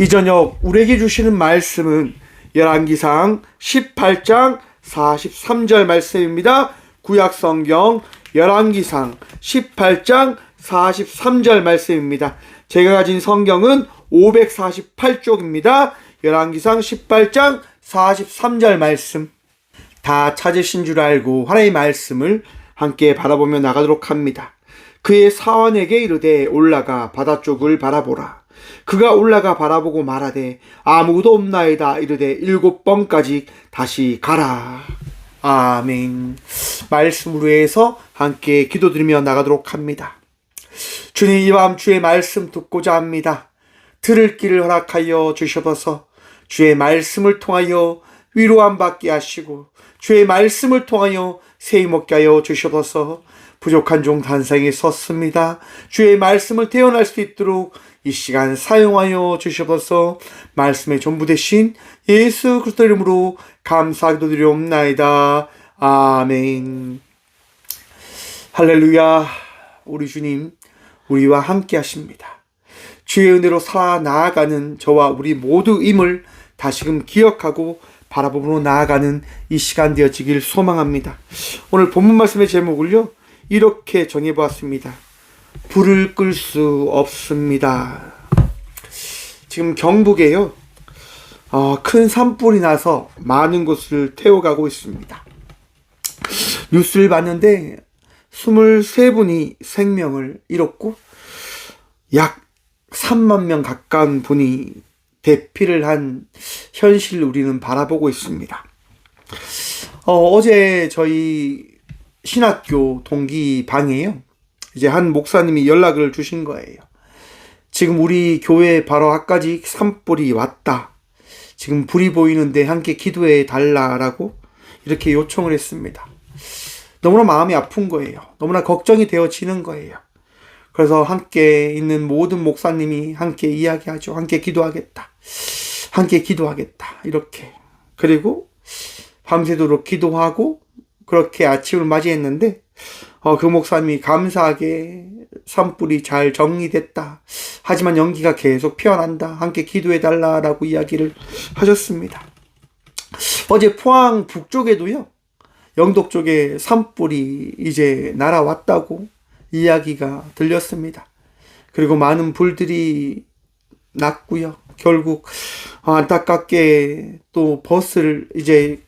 이 저녁 우리에게 주시는 말씀은 열왕기상 18장 43절 말씀입니다. 구약 성경 열왕기상 18장 43절 말씀입니다. 제가 가진 성경은 548쪽입니다. 열왕기상 18장 43절 말씀. 다 찾으신 줄 알고 하나님의 말씀을 함께 바라보며 나가도록 합니다. 그의 사원에게 이르되 올라가 바다 쪽을 바라보라. 그가 올라가 바라보고 말하되 아무도 없나이다 이르되 일곱 번까지 다시 가라. 아멘. 말씀으로 해서 함께 기도드리며 나가도록 합니다. 주님 이밤 주의 말씀 듣고자 합니다. 들을 길을 허락하여 주셔서 주의 말씀을 통하여 위로함 받게 하시고 주의 말씀을 통하여 세이 먹게 하여 주셔서 부족한 종 단상에 섰습니다. 주의 말씀을 태어날 수 있도록 이 시간 사용하여 주셔서 말씀의 전부 되신 예수 그리스도 이름으로 감사하기도 드리옵나이다. 아멘. 할렐루야. 우리 주님 우리와 함께 하십니다. 주의 은혜로 살아 나아가는 저와 우리 모두임을 다시금 기억하고 바라보므로 나아가는 이 시간 되어지길 소망합니다. 오늘 본문 말씀의 제목을요, 이렇게 정해보았습니다. 불을 끌 수 없습니다. 지금 경북에요, 어, 큰 산불이 나서 많은 곳을 태워가고 있습니다. 뉴스를 봤는데 23분이 생명을 잃었고 약 3만 명 가까운 분이 대피를 한 현실을 우리는 바라보고 있습니다. 어, 제 저희 신학교 동기 방에요. 이제 한 목사님이 연락을 주신 거예요. 지금 우리 교회 바로 앞까지 산불이 왔다. 지금 불이 보이는데 함께 기도해 달라라고 이렇게 요청을 했습니다. 너무나 마음이 아픈 거예요. 너무나 걱정이 되어지는 거예요. 그래서 함께 있는 모든 목사님이 함께 이야기하죠. 함께 기도하겠다. 함께 기도하겠다. 이렇게. 그리고 밤새도록 기도하고 그렇게 아침을 맞이했는데 어, 그 목사님이 감사하게 산불이 잘 정리됐다. 하지만 연기가 계속 피어난다. 함께 기도해달라 라고 이야기를 하셨습니다. 어제 포항 북쪽에도요. 영덕 쪽에 산불이 이제 날아왔다고 이야기가 들렸습니다. 그리고 많은 불들이 났고요. 결국 안타깝게 또 버스를 이제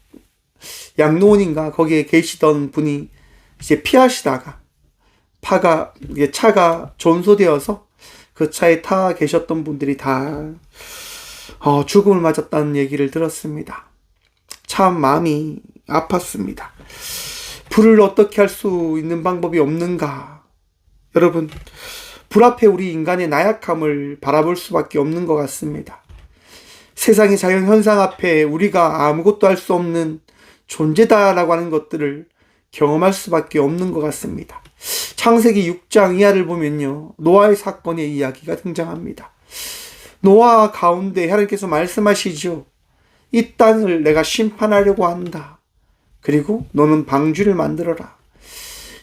양로원인가 거기에 계시던 분이 이제 피하시다가 파가 차가 전소되어서 그 차에 타 계셨던 분들이 다 어, 죽음을 맞았다는 얘기를 들었습니다. 참 마음이 아팠습니다. 불을 어떻게 할 수 있는 방법이 없는가? 여러분, 불 앞에 우리 인간의 나약함을 바라볼 수밖에 없는 것 같습니다. 세상의 자연 현상 앞에 우리가 아무것도 할 수 없는 존재다라고 하는 것들을 경험할 수밖에 없는 것 같습니다. 창세기 6장 이하를 보면요. 노아의 사건의 이야기가 등장합니다. 노아 가운데 하나님께서 말씀하시죠. 이 땅을 내가 심판하려고 한다. 그리고 너는 방주를 만들어라.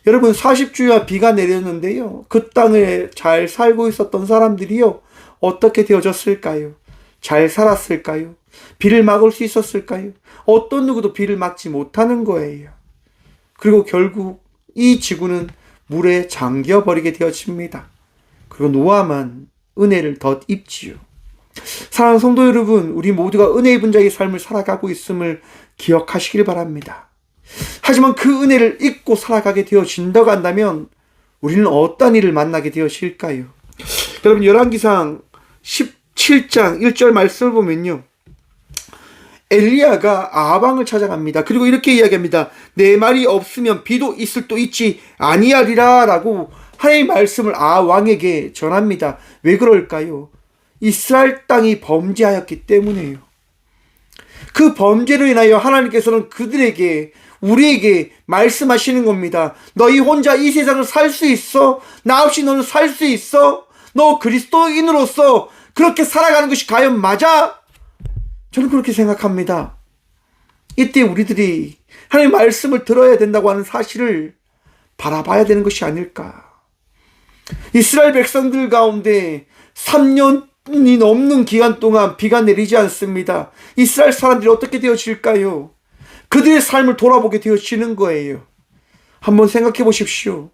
여러분 40주야 비가 내렸는데요. 그 땅에 잘 살고 있었던 사람들이요. 어떻게 되어졌을까요? 잘 살았을까요? 비를 막을 수 있었을까요? 어떤 누구도 비를 막지 못하는 거예요. 그리고 결국 이 지구는 물에 잠겨버리게 되어집니다. 그리고 노아만 은혜를 덧 입지요. 사랑하는 성도 여러분, 우리 모두가 은혜 입은 자의 삶을 살아가고 있음을 기억하시길 바랍니다. 하지만 그 은혜를 잊고 살아가게 되어진다고 한다면 우리는 어떤 일을 만나게 되어질까요? 여러분 열왕기상 17장 1절 말씀을 보면요. 엘리야가 아방을 찾아갑니다. 그리고 이렇게 이야기합니다. 내 말이 없으면 비도 있을 또 있지 아니하리라라고 하나님의 말씀을 아 왕에게 전합니다. 왜 그럴까요? 이스라엘 땅이 범죄하였기 때문에요. 그 범죄로 인하여 하나님께서는 그들에게 우리에게 말씀하시는 겁니다. 너희 혼자 이 세상을 살 수 있어? 나 없이 너는 살 수 있어? 너 그리스도인으로서 그렇게 살아가는 것이 과연 맞아? 저는 그렇게 생각합니다. 이때 우리들이 하나님의 말씀을 들어야 된다고 하는 사실을 바라봐야 되는 것이 아닐까. 이스라엘 백성들 가운데 3년 넘는 기간 동안 비가 내리지 않습니다. 이스라엘 사람들이 어떻게 되어질까요? 그들의 삶을 돌아보게 되어지는 거예요. 한번 생각해 보십시오.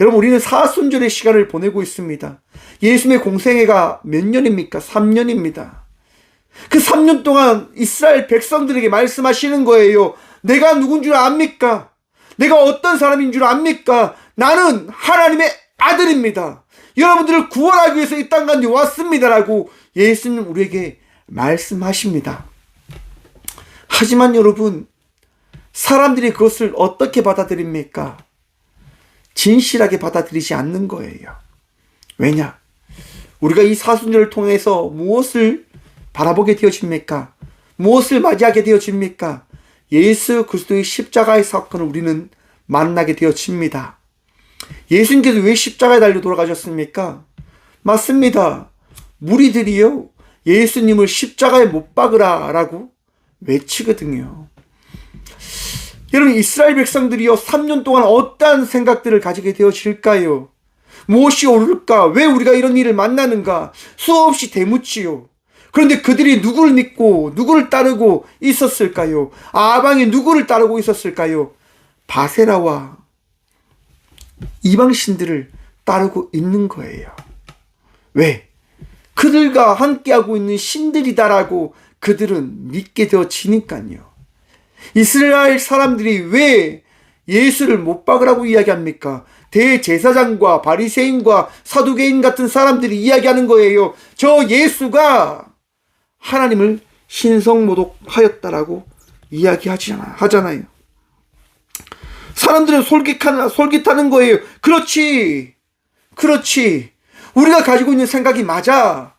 여러분, 우리는 사순절의 시간을 보내고 있습니다. 예수님의 공생애가 몇 년입니까? 3년입니다. 그 3년 동안 이스라엘 백성들에게 말씀하시는 거예요. 내가 누군 줄 압니까? 내가 어떤 사람인 줄 압니까? 나는 하나님의 아들입니다. 여러분들을 구원하기 위해서 이땅 가운데 왔습니다라고 예수님 우리에게 말씀하십니다. 하지만 여러분, 사람들이 그것을 어떻게 받아들입니까? 진실하게 받아들이지 않는 거예요. 왜냐? 우리가 이 사순절을 통해서 무엇을 바라보게 되어집니까? 무엇을 맞이하게 되어집니까? 예수 그리스도의 십자가의 사건을 우리는 만나게 되어집니다. 예수님께서 왜 십자가에 달려 돌아가셨습니까? 맞습니다. 무리들이요. 예수님을 십자가에 못 박으라 라고 외치거든요. 여러분 이스라엘 백성들이요 3년 동안 어떠한 생각들을 가지게 되어질까요? 무엇이 옳을까? 왜 우리가 이런 일을 만나는가? 수없이 대묻지요. 그런데 그들이 누구를 믿고 누구를 따르고 있었을까요? 아방이 누구를 따르고 있었을까요? 바세라와 이방 신들을 따르고 있는 거예요. 왜? 그들과 함께하고 있는 신들이다라고 그들은 믿게 되어지니까요. 이스라엘 사람들이 왜 예수를 못 박으라고 이야기합니까? 대제사장과 바리새인과 사두개인 같은 사람들이 이야기하는 거예요. 저 예수가 하나님을 신성모독하였다라고 이야기하잖아 하잖아요. 사람들은 솔깃하는 솔깃하는 거예요. 그렇지, 그렇지. 우리가 가지고 있는 생각이 맞아.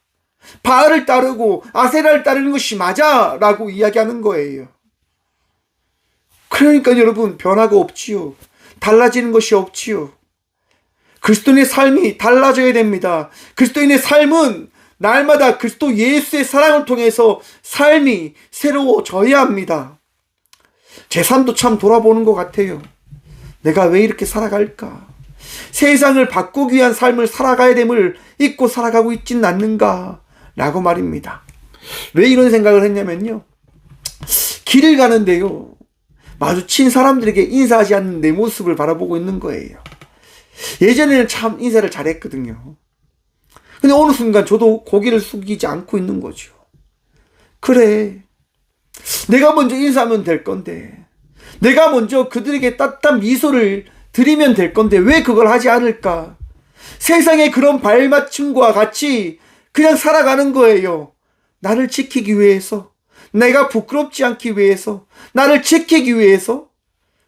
바알을 따르고 아세라를 따르는 것이 맞아라고 이야기하는 거예요. 그러니까 여러분 변화가 없지요. 달라지는 것이 없지요. 그리스도인의 삶이 달라져야 됩니다. 그리스도인의 삶은 날마다 그리스도 예수의 사랑을 통해서 삶이 새로워져야 합니다. 제 삶도 참 돌아보는 것 같아요. 내가 왜 이렇게 살아갈까? 세상을 바꾸기 위한 삶을 살아가야 됨을 잊고 살아가고 있지는 않는가? 라고 말입니다. 왜 이런 생각을 했냐면요. 길을 가는데요. 마주친 사람들에게 인사하지 않는 내 모습을 바라보고 있는 거예요. 예전에는 참 인사를 잘했거든요. 근데 어느 순간 저도 고개를 숙이지 않고 있는 거죠. 그래. 내가 먼저 인사하면 될 건데. 내가 먼저 그들에게 따뜻한 미소를 드리면 될 건데 왜 그걸 하지 않을까? 세상의 그런 발맞춤과 같이 그냥 살아가는 거예요. 나를 지키기 위해서. 내가 부끄럽지 않기 위해서. 나를 지키기 위해서.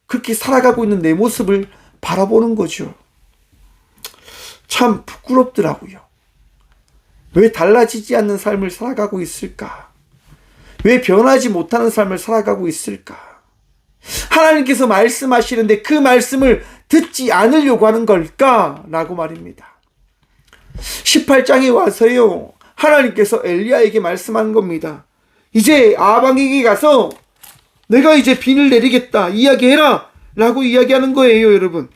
그렇게 살아가고 있는 내 모습을 바라보는 거죠. 참 부끄럽더라고요. 왜 달라지지 않는 삶을 살아가고 있을까? 왜 변하지 못하는 삶을 살아가고 있을까? 하나님께서 말씀하시는데 그 말씀을 듣지 않으려고 하는 걸까? 라고 말입니다. 18장에 와서요, 하나님께서 엘리야에게 말씀한 겁니다. 이제 아방에게 가서 내가 이제 비를 내리겠다. 이야기해라. 라고 이야기하는 거예요, 여러분.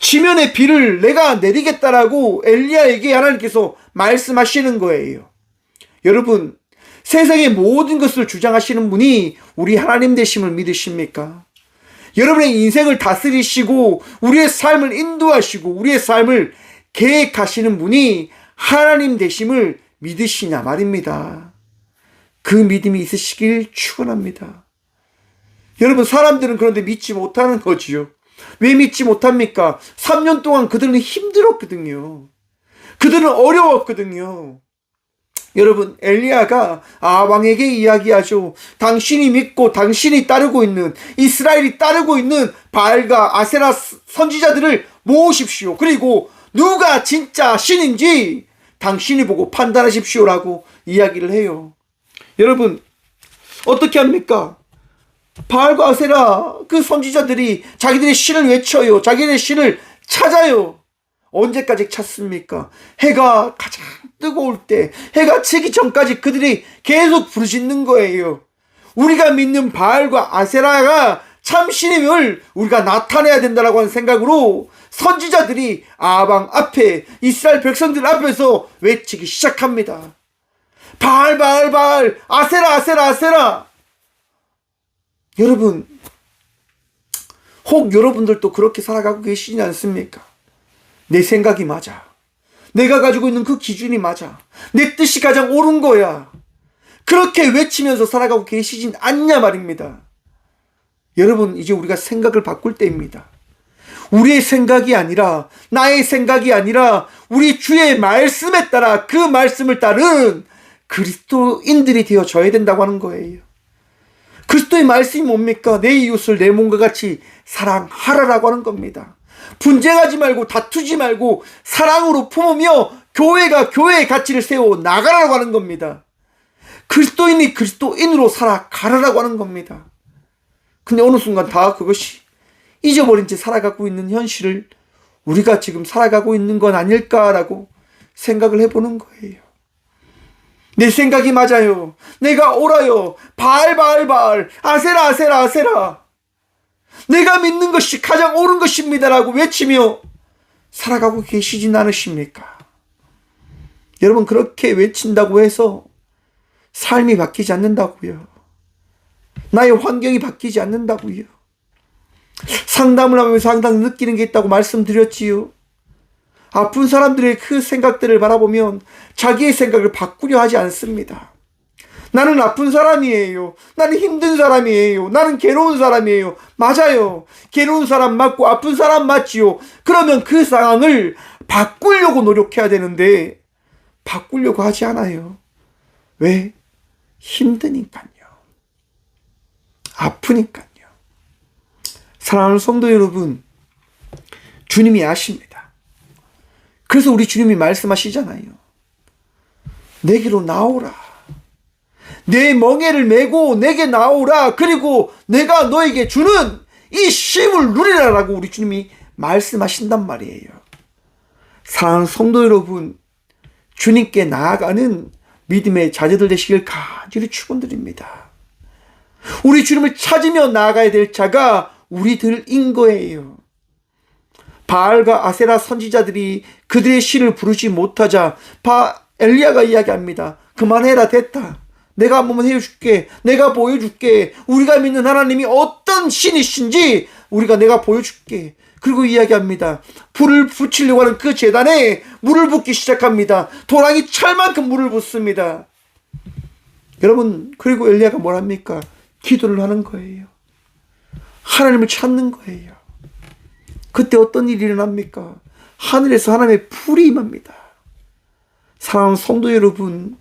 지면의 비를 내가 내리겠다라고 엘리야에게 하나님께서 말씀하시는 거예요. 여러분, 세상의 모든 것을 주장하시는 분이 우리 하나님 되심을 믿으십니까? 여러분의 인생을 다스리시고 우리의 삶을 인도하시고 우리의 삶을 계획하시는 분이 하나님 되심을 믿으시냐 말입니다. 그 믿음이 있으시길 축원합니다. 여러분 사람들은 그런데 믿지 못하는 거지요. 왜 믿지 못합니까? 3년 동안 그들은 힘들었거든요. 그들은 어려웠거든요. 여러분 엘리야가 아왕에게 이야기하죠. 당신이 믿고 당신이 따르고 있는 이스라엘이 따르고 있는 바알과 아세라 선지자들을 모으십시오. 그리고 누가 진짜 신인지 당신이 보고 판단하십시오라고 이야기를 해요. 여러분 어떻게 합니까? 바알과 아세라 그 선지자들이 자기들의 신을 외쳐요. 자기들의 신을 찾아요. 언제까지 찾습니까? 해가 가장 뜨거울 때, 해가 지기 전까지 그들이 계속 부르짖는 거예요. 우리가 믿는 바알과 아세라가 참 신임을 우리가 나타내야 된다라고 하는 생각으로 선지자들이 아방 앞에 이스라엘 백성들 앞에서 외치기 시작합니다. 바알 바알 바알 아세라 아세라 아세라 여러분 혹 여러분들도 그렇게 살아가고 계시지 않습니까? 내 생각이 맞아. 내가 가지고 있는 그 기준이 맞아. 내 뜻이 가장 옳은 거야. 그렇게 외치면서 살아가고 계시진 않냐 말입니다. 여러분, 이제 우리가 생각을 바꿀 때입니다. 우리의 생각이 아니라, 나의 생각이 아니라, 우리 주의 말씀에 따라 그 말씀을 따른 그리스도인들이 되어져야 된다고 하는 거예요. 그리스도의 말씀이 뭡니까? 내 이웃을 내 몸과 같이 사랑하라라고 하는 겁니다. 분쟁하지 말고 다투지 말고 사랑으로 품으며 교회가 교회의 가치를 세워 나가라고 하는 겁니다. 그리스도인이 그리스도인으로 살아가라라고 하는 겁니다. 근데 어느 순간 다 그것이 잊어버린 채 살아가고 있는 현실을 우리가 지금 살아가고 있는 건 아닐까라고 생각을 해보는 거예요. 내 생각이 맞아요. 내가 옳아요. 바알 바알 아세라 아세라 아세라. 내가 믿는 것이 가장 옳은 것입니다라고 외치며 살아가고 계시진 않으십니까? 여러분 그렇게 외친다고 해서 삶이 바뀌지 않는다고요. 나의 환경이 바뀌지 않는다고요. 상담을 하면서 항상 느끼는 게 있다고 말씀드렸지요. 아픈 사람들의 그 생각들을 바라보면 자기의 생각을 바꾸려 하지 않습니다. 나는 아픈 사람이에요. 나는 힘든 사람이에요. 나는 괴로운 사람이에요. 맞아요. 괴로운 사람 맞고 아픈 사람 맞지요. 그러면 그 상황을 바꾸려고 노력해야 되는데 바꾸려고 하지 않아요. 왜? 힘드니까요. 아프니까요. 사랑하는 성도 여러분, 주님이 아십니다. 그래서 우리 주님이 말씀하시잖아요. 내게로 나오라. 내 멍에를 메고 내게 나오라. 그리고 내가 너에게 주는 이 쉼을 누리라라고 우리 주님이 말씀하신단 말이에요. 사랑하는 성도 여러분, 주님께 나아가는 믿음의 자녀들 되시길 간절히 축원드립니다. 우리 주님을 찾으며 나아가야 될 자가 우리들인 거예요. 바알과 아세라 선지자들이 그들의 시를 부르지 못하자 바 엘리야가 이야기합니다. 그만해라 됐다. 내가 한 번만 해줄게. 내가 보여줄게. 우리가 믿는 하나님이 어떤 신이신지 우리가 내가 보여줄게. 그리고 이야기합니다. 불을 붙이려고 하는 그 재단에 물을 붓기 시작합니다. 도랑이 찰만큼 물을 붓습니다. 여러분, 그리고 엘리야가 뭘 합니까? 기도를 하는 거예요. 하나님을 찾는 거예요. 그때 어떤 일이 일어납니까? 하늘에서 하나님의 불이 임합니다. 사랑하는 성도 여러분,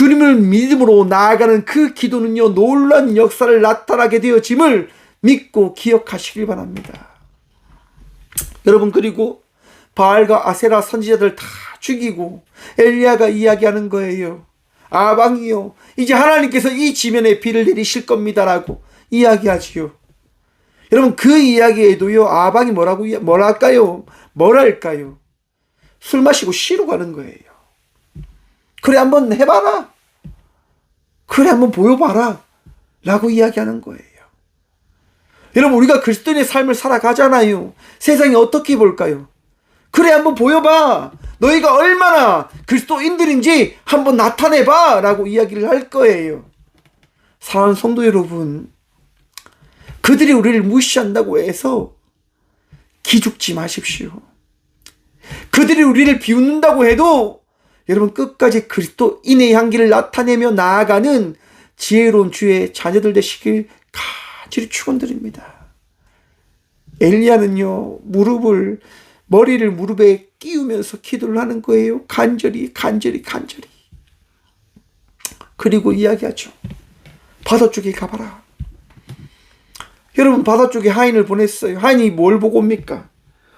주님을 믿음으로 나아가는 그 기도는요, 놀란 역사를 나타나게 되어짐을 믿고 기억하시길 바랍니다. 여러분, 그리고 바알과 아세라 선지자들 다 죽이고 엘리야가 이야기하는 거예요. 아방이요. 이제 하나님께서 이 지면에 비를 내리실 겁니다라고 이야기하지요. 여러분 그 이야기에도요 아방이 뭐라고 뭐랄까요? 뭐랄까요? 술 마시고 쉬러 가는 거예요. 그래 한번 해봐라. 그래 한번 보여봐라. 라고 이야기하는 거예요. 여러분 우리가 그리스도인의 삶을 살아가잖아요. 세상이 어떻게 볼까요? 그래 한번 보여봐. 너희가 얼마나 그리스도인들인지 한번 나타내봐. 라고 이야기를 할 거예요. 사랑하는 성도 여러분, 그들이 우리를 무시한다고 해서 기죽지 마십시오. 그들이 우리를 비웃는다고 해도 여러분 끝까지 그리스도인의 향기를 나타내며 나아가는 지혜로운 주의 자녀들 되시길 간절히 축원드립니다. 엘리야는요 무릎을 머리를 무릎에 끼우면서 기도를 하는 거예요. 간절히 간절히 간절히. 그리고 이야기하죠. 바다 쪽에 가봐라. 여러분 바다 쪽에 하인을 보냈어요. 하인이 뭘 보고 옵니까?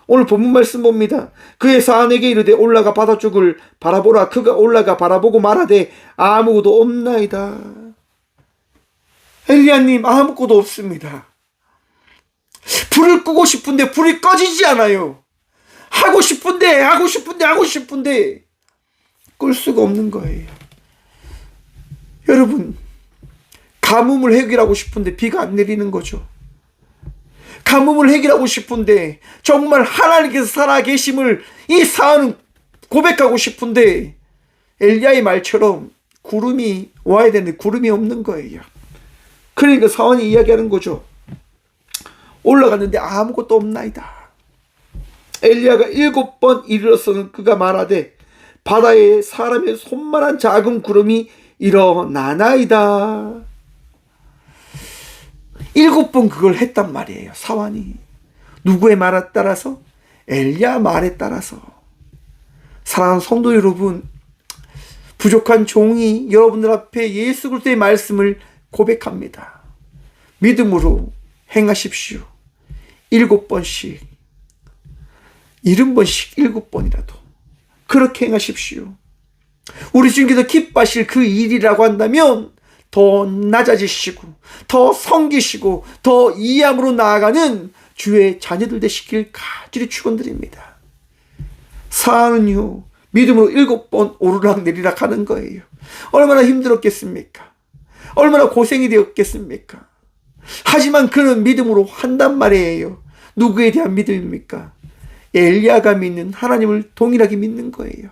오늘 본문 말씀 봅니다. 그의 사안에게 이르되 올라가 바다 쪽을 바라보라. 그가 올라가 바라보고 말하되 아무것도 없나이다. 엘리야님 아무것도 없습니다. 불을 끄고 싶은데 불이 꺼지지 않아요. 하고 싶은데 하고 싶은데 하고 싶은데 끌 수가 없는 거예요. 여러분 가뭄을 해결하고 싶은데 비가 안 내리는 거죠. 가뭄을 해결하고 싶은데 정말 하나님께서 살아계심을 이 사안은 고백하고 싶은데 엘리야의 말처럼 구름이 와야 되는데 구름이 없는 거예요. 그러니까 사원이 이야기하는 거죠. 올라갔는데 아무것도 없나이다. 엘리야가 일곱 번 이르렀서는 그가 말하되 바다에 사람의 손만한 작은 구름이 일어나나이다. 일곱 번 그걸 했단 말이에요. 사환이 누구의 말에 따라서 엘리야 말에 따라서 사랑하는 성도 여러분 부족한 종이 여러분들 앞에 예수 그리스도의 말씀을 고백합니다. 믿음으로 행하십시오. 일곱 번씩 일흔 번씩 일곱 번이라도 그렇게 행하십시오. 우리 주님께서 기뻐하실 그 일이라고 한다면 더 낮아지시고 더 성기시고 더 이함으로 나아가는 주의 자녀들 되시길 간절히 축원드립니다. 사는요 믿음으로 일곱 번 오르락 내리락 하는 거예요. 얼마나 힘들었겠습니까? 얼마나 고생이 되었겠습니까? 하지만 그는 믿음으로 한단 말이에요. 누구에 대한 믿음입니까? 엘리야가 믿는 하나님을 동일하게 믿는 거예요.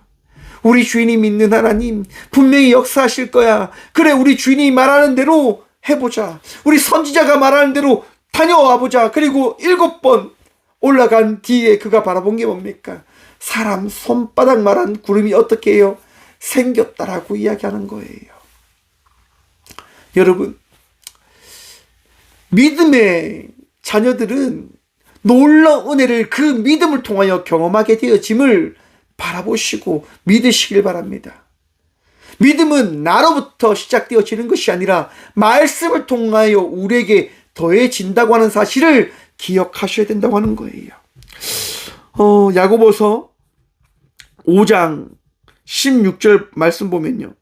우리 주인이 믿는 하나님 분명히 역사하실 거야. 그래 우리 주인이 말하는 대로 해보자. 우리 선지자가 말하는 대로 다녀와 보자. 그리고 일곱 번 올라간 뒤에 그가 바라본 게 뭡니까? 사람 손바닥만한 구름이 어떻게 해요? 생겼다라고 이야기하는 거예요. 여러분, 믿음의 자녀들은 놀라운 은혜를 그 믿음을 통하여 경험하게 되어짐을 바라보시고 믿으시길 바랍니다. 믿음은 나로부터 시작되어지는 것이 아니라 말씀을 통하여 우리에게 더해진다고 하는 사실을 기억하셔야 된다고 하는 거예요. 어, 야고보서 5장 16절 말씀 보면요.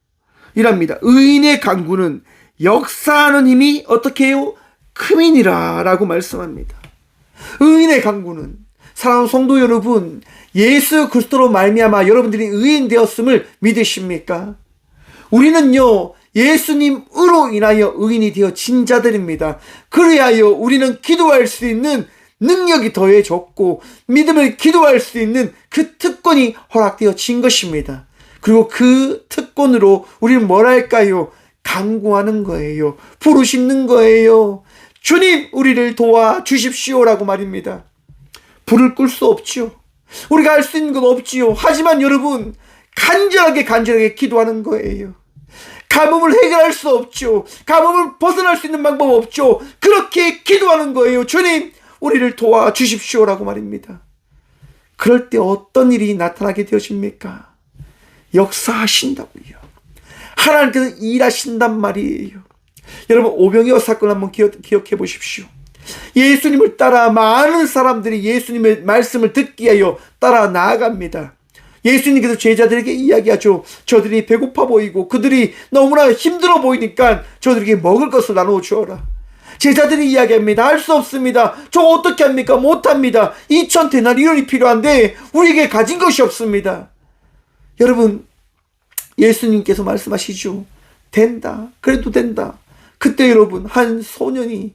이랍니다. 의인의 강구는 역사하는 힘이 어떻게 해요? 크민이라 라고 말씀합니다. 의인의 강구는 사랑하는 성도 여러분 예수 그리스도로 말미암아 여러분들이 의인 되었음을 믿으십니까? 우리는요 예수님으로 인하여 의인이 되어 진 자들입니다. 그리하여 우리는 기도할 수 있는 능력이 더해졌고 믿음을 기도할 수 있는 그 특권이 허락되어진 것입니다. 그리고 그 특권으로 우리는 뭘 할까요? 강구하는 거예요. 부르짖는 거예요. 주님, 우리를 도와 주십시오라고 말입니다. 불을 끌 수 없지요. 우리가 할 수 있는 건 없지요. 하지만 여러분, 간절하게 간절하게 기도하는 거예요. 가뭄을 해결할 수 없죠. 가뭄을 벗어날 수 있는 방법 없죠. 그렇게 기도하는 거예요. 주님, 우리를 도와 주십시오라고 말입니다. 그럴 때 어떤 일이 나타나게 되어집니까? 역사하신다고요. 하나님께서 일하신단 말이에요. 여러분 오병이어 사건 한번 기억, 기억해 보십시오. 예수님을 따라 많은 사람들이 예수님의 말씀을 듣기 위하여 따라 나아갑니다. 예수님께서 제자들에게 이야기하죠. 저들이 배고파 보이고 그들이 너무나 힘들어 보이니까 저들에게 먹을 것을 나누어 주어라. 제자들이 이야기합니다. 할 수 없습니다. 저 어떻게 합니까? 못합니다. 2천 데나리온이 필요한데 우리에게 가진 것이 없습니다. 여러분 예수님께서 말씀하시죠. 된다. 그래도 된다. 그때 여러분 한 소년이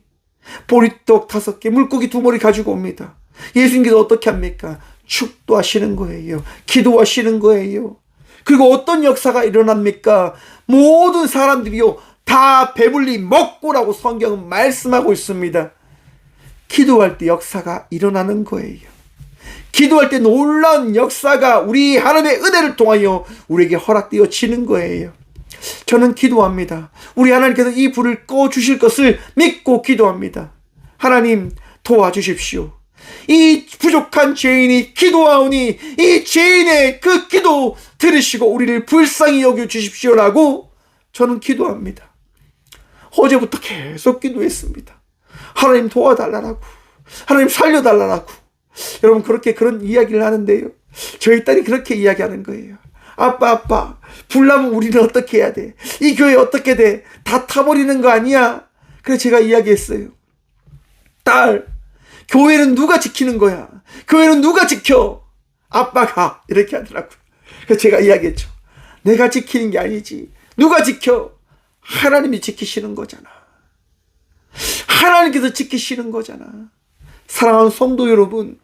보리떡 다섯 개, 물고기 두 마리 가지고 옵니다. 예수님께서 어떻게 합니까? 축도하시는 거예요. 기도하시는 거예요. 그리고 어떤 역사가 일어납니까? 모든 사람들이요 다 배불리 먹고라고 성경은 말씀하고 있습니다. 기도할 때 역사가 일어나는 거예요. 기도할 때 놀라운 역사가 우리 하나님의 은혜를 통하여 우리에게 허락되어지는 거예요. 저는 기도합니다. 우리 하나님께서 이 불을 꺼 주실 것을 믿고 기도합니다. 하나님 도와주십시오. 이 부족한 죄인이 기도하오니 이 죄인의 그 기도 들으시고 우리를 불쌍히 여겨 주십시오라고 저는 기도합니다. 어제부터 계속 기도했습니다. 하나님 도와달라고. 하나님 살려달라고. 여러분 그렇게 그런 이야기를 하는데요. 저희 딸이 그렇게 이야기하는 거예요. 아빠 아빠 불나면 우리는 어떻게 해야 돼? 이 교회 어떻게 돼? 다 타버리는 거 아니야? 그래서 제가 이야기했어요. 딸 교회는 누가 지키는 거야? 교회는 누가 지켜? 아빠가 이렇게 하더라고요. 그래서 제가 이야기했죠. 내가 지키는 게 아니지. 누가 지켜? 하나님이 지키시는 거잖아. 하나님께서 지키시는 거잖아. 사랑하는 성도 여러분,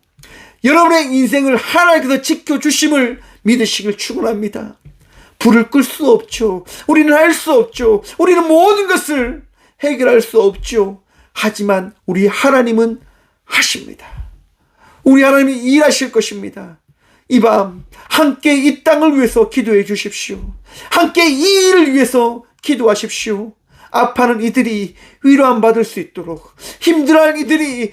여러분의 인생을 하나님께서 지켜주심을 믿으시길 축원합니다. 불을 끌 수 없죠. 우리는 할 수 없죠. 우리는 모든 것을 해결할 수 없죠. 하지만 우리 하나님은 하십니다. 우리 하나님이 일하실 것입니다. 이 밤 함께 이 땅을 위해서 기도해 주십시오. 함께 이 일을 위해서 기도하십시오. 아파하는 이들이 위로함 받을 수 있도록 힘들어하는 이들이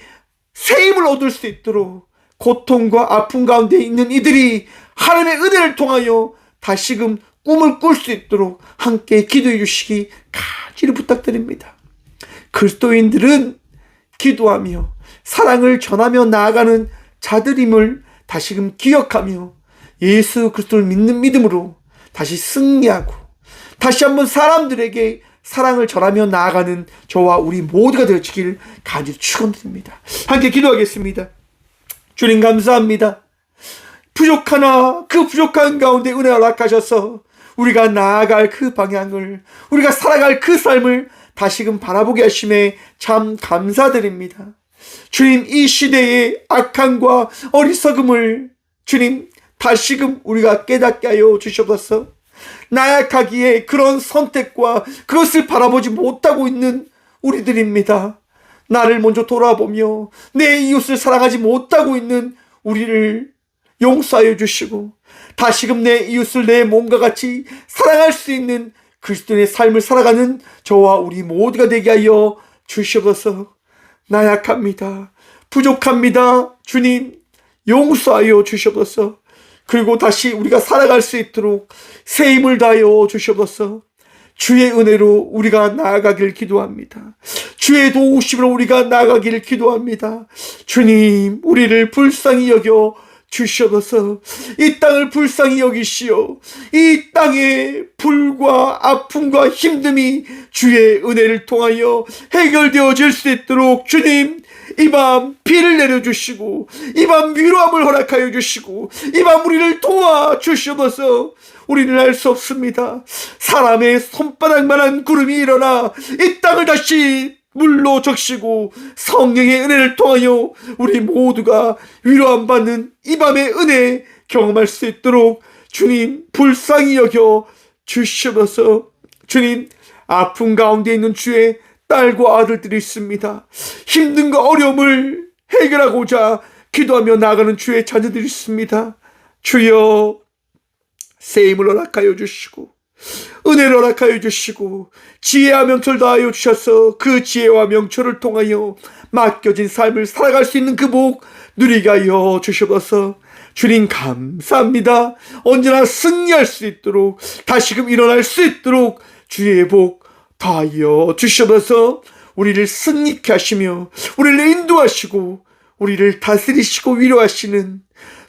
새 힘을 얻을 수 있도록 고통과 아픔 가운데 있는 이들이 하나님의 은혜를 통하여 다시금 꿈을 꿀 수 있도록 함께 기도해 주시기 간절히 부탁드립니다. 그리스도인들은 기도하며 사랑을 전하며 나아가는 자들임을 다시금 기억하며 예수 그리스도를 믿는 믿음으로 다시 승리하고 다시 한번 사람들에게 사랑을 전하며 나아가는 저와 우리 모두가 되어지길 간절히 축원드립니다. 함께 기도하겠습니다. 주님 감사합니다. 부족하나 그 부족한 가운데 은혜 허락하셔서 우리가 나아갈 그 방향을 우리가 살아갈 그 삶을 다시금 바라보게 하심에 참 감사드립니다. 주님 이 시대의 악함과 어리석음을 주님 다시금 우리가 깨닫게 하여 주셔서 나약하기에 그런 선택과 그것을 바라보지 못하고 있는 우리들입니다. 나를 먼저 돌아보며 내 이웃을 사랑하지 못하고 있는 우리를 용서하여 주시고 다시금 내 이웃을 내 몸과 같이 사랑할 수 있는 그리스도의 삶을 살아가는 저와 우리 모두가 되게 하여 주시옵소서. 나약합니다. 부족합니다. 주님, 용서하여 주시옵소서. 그리고 다시 우리가 살아갈 수 있도록 새 힘을 다하여 주시옵소서. 주의 은혜로 우리가 나아가길 기도합니다. 주의 도우심으로 우리가 나아가길 기도합니다. 주님, 우리를 불쌍히 여겨 주시옵소서 이 땅을 불쌍히 여기시오 이 땅의 불과 아픔과 힘듦이 주의 은혜를 통하여 해결되어질 수 있도록 주님 이밤 비를 내려주시고 이밤 위로함을 허락하여 주시고 이밤 우리를 도와 주시옵소서 우리는 알 수 없습니다 사람의 손바닥만한 구름이 일어나 이 땅을 다시 물로 적시고 성령의 은혜를 통하여 우리 모두가 위로함 받는 이 밤의 은혜 경험할 수 있도록 주님 불쌍히 여겨 주시옵소서 주님 아픔 가운데 있는 주의 딸과 아들들이 있습니다. 힘든과 어려움을 해결하고자 기도하며 나가는 주의 자녀들이 있습니다. 주여 새 힘을 허락하여 주시고 은혜를 허락하여 주시고 지혜와 명철 다하여 주셔서 그 지혜와 명철을 통하여 맡겨진 삶을 살아갈 수 있는 그 복 누리게 하여 주시옵소서. 주님 감사합니다. 언제나 승리할 수 있도록 다시금 일어날 수 있도록 주의 복 다하여 주시옵소서. 우리를 승리케 하시며 우리를 인도하시고 우리를 다스리시고 위로하시는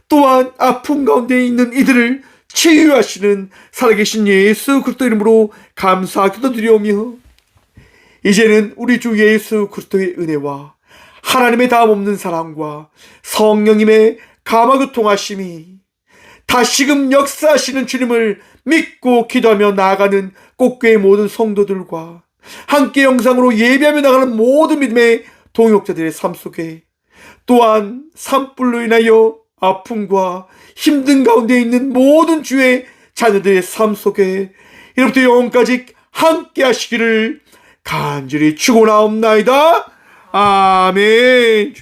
또한 아픔 가운데 있는 이들을 치유하시는 살아계신 예수 그리스도 이름으로 감사 기도드리오며 이제는 우리 주 예수 그리스도의 은혜와 하나님의 다음 없는 사랑과 성령님의 감화그 통하심이 다시금 역사하시는 주님을 믿고 기도하며 나아가는 꽃교의 모든 성도들과 함께 영상으로 예배하며 나가는 모든 믿음의 동역자들의 삶 속에 또한 산불로 인하여 아픔과 힘든 가운데 있는 모든 주의 자녀들의 삶 속에 이로부터 영원까지 함께 하시기를 간절히 축원하옵나이다. 아멘.